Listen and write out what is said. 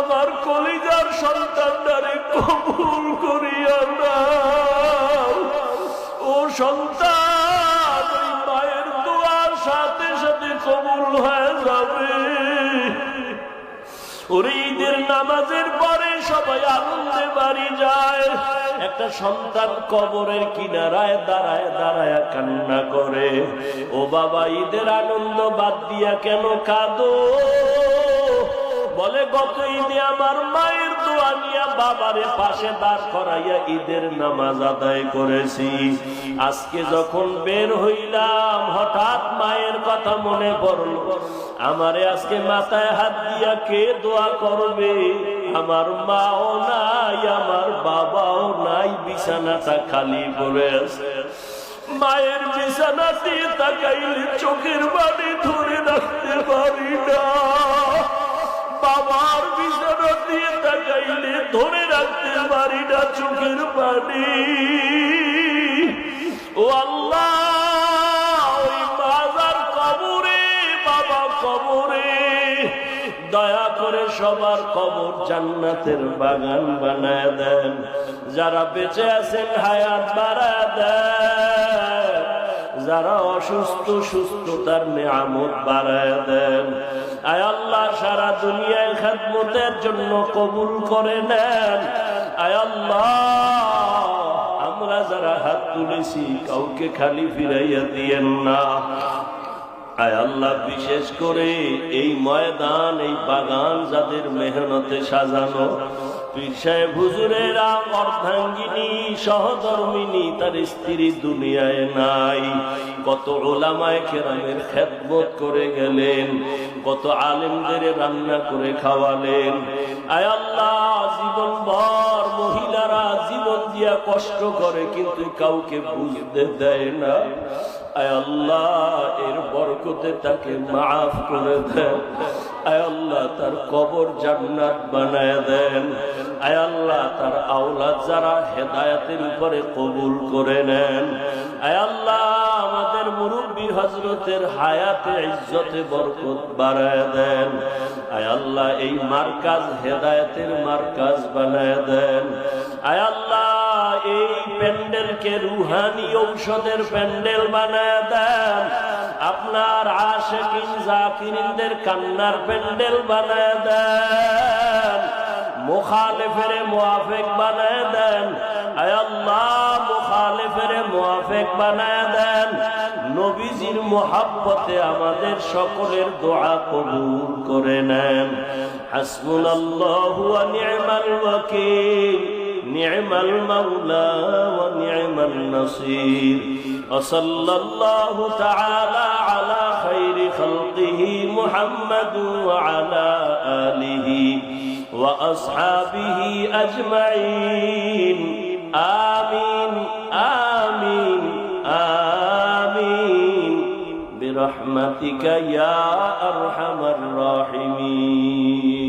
আমার কলিজার সন্তানটারে কবুল করিয়া দাও ও সন্তান মায়ের দোয়ার সাথে সাথে কবুল হয়ে যাবে। ঈদের নামাজের পরে সবাই আনন্দে বাড়ি যায়। একটা সন্তান কবরের কিনারায় দাঁড়ায় দাঁড়ায় কান্না করে। ও বাবা, ঈদের আনন্দ বাদ দিয়া কেন কাঁদো? গত ঈদে আমার মায়ের দোয়া নিয়া বাবারে পাশে দাঁড় করাইয়া ঈদের নামাজ আদায় করেছি। আজকে যখন বের হইলাম, হঠাৎ মায়ের কথা মনে পড়ল। আমারে আজকে মাথায় হাত দিয়া কে দোয়া করবে? আমার মাও নাই, আমার বাবাও নাই, বিছানাটা খালি পড়ে আছে। মায়ের বিছানা দিয়ে তাকাইলে চোখের বাড়ি ধরে রাখতে পারি না। ধরে রাখতে চোখের পানি। ওই কবরে কবরে। দয়া করে সবার কবর জান্নাতের বাগান বানায় দেন। যারা বেঁচে আছেন, হায়াত বাড়ায় দেন। যারা অসুস্থ, সুস্থতার নিয়ামত বাড়ায় দেন। আয় আল্লাহ, সারা দুনিয়ায় খেদমতের জন্য কবুল করে নেন। আয় আল্লাহ, আমরা যারা হাত তুলেছি, কাউকে খালি ফিরাইয়া দিয়েন না। আয় আল্লাহ, বিশেষ করে এই ময়দান, এই বাগান যাদের মেহনতে সাজানো পীর সাহেব হুজুরেরা অর্ধাঙ্গিনী, সহধর্মিনী, তার স্ত্রী দুনিয়ায় নাই। কত ওলামায় কেরামের খেদমত করে গেলেন, কত আলেমদের রান্না করে খাওয়ালেন। আয় আল্লাহ জীবন ভর মহিলারা জীবন দিয়া কষ্ট করে, কিন্তু কাউকে বুঝতে দেয় না। তার কবর জান্নাত বানায় দেন। আয় আল্লাহ, তার যারা হেদায়াতের উপরে কবুল করে নেন। আয় আল্লাহ, আমাদের মুরব্বী হজরতের হায়াতে, ইজ্জতে বরকত বাড়ায় দেন। আয় আল্লাহ, এই মার্কাজ হেদায়াতের মার্কাজ বানায় দেন। আয় আল্লাহ এই প্যান্ডেলকে রুহানি ঔষধের প্যান্ডেল বানায় দেন। আপনার আশেকিন জাকিরিনদের কান্নার প্যান্ডেল বানায় দেন। মুখালেফের মুআফিক বানায় দেন। আয় আল্লাহ, মুখালেফের মুআফিক বানায় দেন। নবীজির মোহাব্বতে আমাদের সকলের দোয়া কবুল করে নেন। হাসবুনাল্লাহু ওয়া নি'মাল ওয়াকিল। نعم المولى ونعم النصير. وصلى الله تعالى على خير خلقه محمد وعلى آله وأصحابه أجمعين. آمين آمين آمين. برحمتك يا أرحم الراحمين.